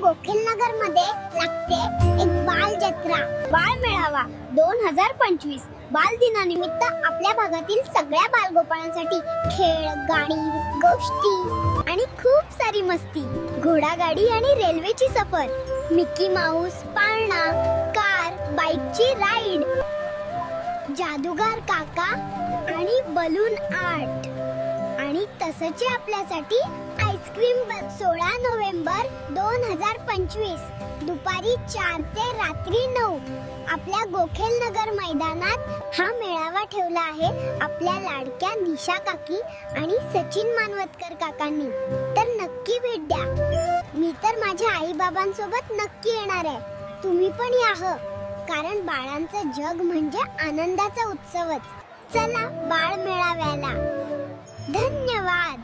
गोखेलनगरमध्ये लागते एक बाल जत्रा बाळ मेळावा दोन हजार पंचवीस. बाल दिनानिमित्त आपल्या भागातील सगळ्या बालगोपाळांसाठी खेळ गाणी गोष्टी आणि खूप सारी मस्ती. घोडागाडी आणि रेल्वेची सफर. मिकी माऊस पाळणा कार बाईकची राईड जादूगार काका आणि बलून आर्ट. आणि तसंच आपल्यासाठी आईस्क्रीम सोळा नोव्हेंबर दोन हजार पंचवीस दुपारी चार ते रात्री नऊ. आपल्या गोखेल नगर मैदानात हा मेळावा ठेवला आहे आपल्या लाडक्या निशा काकी आणि सचिन मानवतकर काकांनी. तर नक्की भेट द्या. मी तर माझ्या आई बाबांसोबत नक्की येणार आहे. तुम्ही पण या कारण बाळांचं जग म्हणजे आनंदाचा उत्सवच. चला बाळ मेळाव्याला. धन्यवाद.